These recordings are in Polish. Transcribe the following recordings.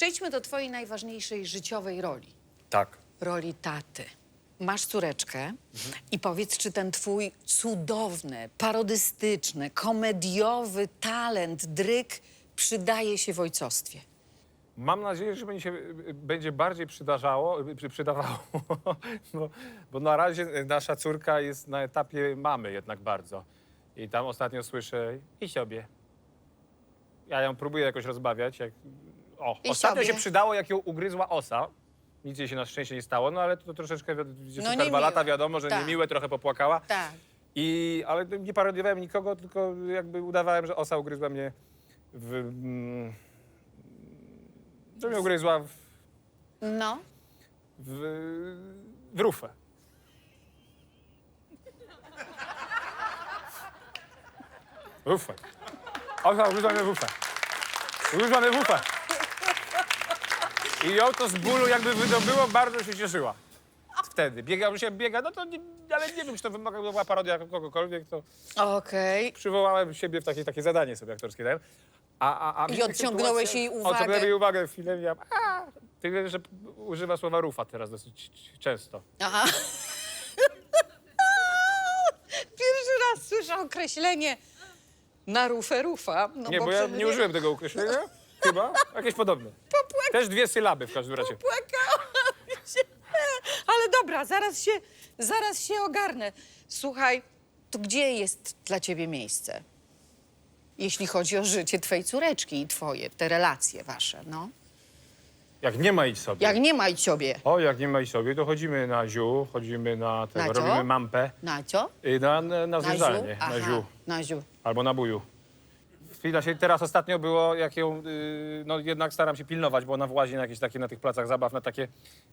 Przejdźmy do twojej najważniejszej życiowej roli. Tak. Roli taty. Masz córeczkę i powiedz, czy ten twój cudowny, parodystyczny, komediowy talent, dryk przydaje się w ojcostwie. Mam nadzieję, że będzie, się, będzie bardziej przydarzało, przy, przydawało, bo, bo na razie nasza córka jest na etapie mamy jednak bardzo. I tam ostatnio słyszę, i sobie. Ja ją próbuję jakoś rozbawiać. Jak... O, I ostatnio sobie. się przydało, jak ją ugryzła osa. Nic jej się na szczęście nie stało, no ale to troszeczkę, wi- dziewczynka dwa niemiłe. lata, wiadomo, że Tak. niemiłe, trochę popłakała. Tak. I, ale nie parodiowałem nikogo, tylko jakby udawałem, że osa ugryzła mnie w... Mm, że mnie ugryzła w, No. w, w rufę. Rufę. Osa ugryzła mnie w rufę. Ugryzła mnie w rufę. I ją to z bólu jakby wydobyło, bardzo się cieszyła. Wtedy. Biegał się, biega, no to nie, ale nie wiem, czy to wymagała parodia kogokolwiek, to Okej. przywołałem siebie w takie, takie zadanie sobie aktorskie dałem. A, a, a I odciągnąłeś jej uwagę. Odciągnąłem jej uwagę chwilę ja, a, ty wiesz, że używa słowa rufa teraz dosyć często. Aha. Pierwszy raz słyszę określenie na rufę rufa. No nie, bo ja przecież nie użyłem tego określenia, chyba, jakieś podobne. Też dwie sylaby w każdym razie. Płakałam się. Ale dobra, zaraz się, zaraz się ogarnę. Słuchaj, to gdzie jest dla ciebie miejsce? Jeśli chodzi o życie twojej córeczki i twoje, te relacje wasze, no. Jak nie ma idź sobie. Jak nie ma i ciebie. O, jak nie ma idź sobie, to chodzimy na ziu, chodzimy na tego, Na co? robimy mampę. Na co? Y, Na, na, na Aha, na ziu. Na ziu. Albo na buju. Chwila się, teraz ostatnio było, jak ją, y, no jednak staram się pilnować, bo ona włazi na jakieś takie, na tych placach zabaw, na takie,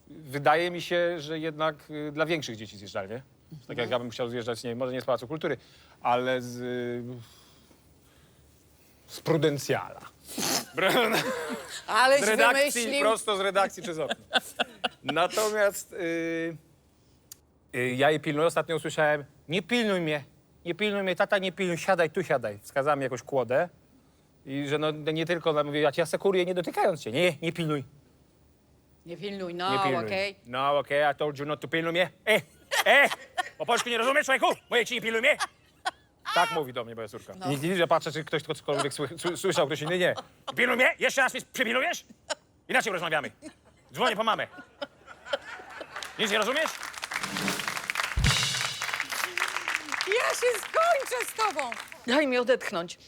wydaje mi się, że jednak y, dla większych dzieci zjeżdżalnie. Tak jak ja bym chciał zjeżdżać, nie może nie z Pałacu Kultury, ale z, y, z Prudencjala. Aleś Z redakcji, wymyślił. prosto z redakcji przez okno. Natomiast y, y, ja jej pilnuję. Ostatnio usłyszałem, nie pilnuj mnie, nie pilnuj mnie, tata, nie pilnuj, siadaj, tu siadaj. Wskazała mi jakąś kłodę i że no nie tylko, ona mówi, ja cię asekuruję, nie dotykając cię. Nie, nie pilnuj, Nie pilnuj, nie no, pilnuj. okej. No, okej, I told you not to pilnuj mnie. E, e, po polsku nie rozumiesz, człowieku? Moje ci nie pilnuj mnie. Tak mówi do mnie moja córka. No. Nikt nie widzi, że patrzę, czy ktoś cokolwiek sły, sły, słyszał, ktoś inny nie. Pilnuj mnie, jeszcze raz mnie przypilnujesz? Inaczej rozmawiamy. Dzwonię po mamę. Nic nie rozumiesz? Ja się skończę z tobą. Daj mi odetchnąć.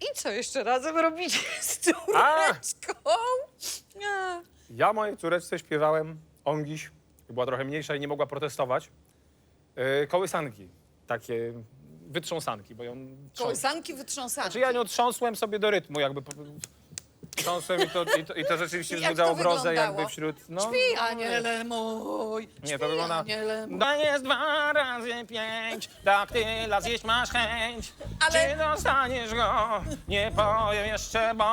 I co jeszcze razem robicie z córeczką? A. Ja mojej córeczce śpiewałem Ongiś, była trochę mniejsza i nie mogła protestować. Yy, kołysanki, takie wytrząsanki, bo ją... Kołysanki wytrząsane. Czy ja nią trząsłem sobie do rytmu, jakby... Po... Trząsłem i to, i to, i to rzeczywiście Jak wzbudzało to grozę wyglądało? jakby wśród... No, Śpi, aniele mój. Nie, to śpi, wygląda... aniele mój. To jest dwa razy pięć, daktyla zjeść masz chęć. Ale- Czy dostaniesz go? Nie powiem jeszcze, bo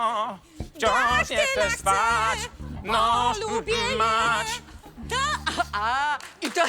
wciąż nie Daktyla chcesz chcę, spać. No, bo lubię je. mać. Ta, a, i to...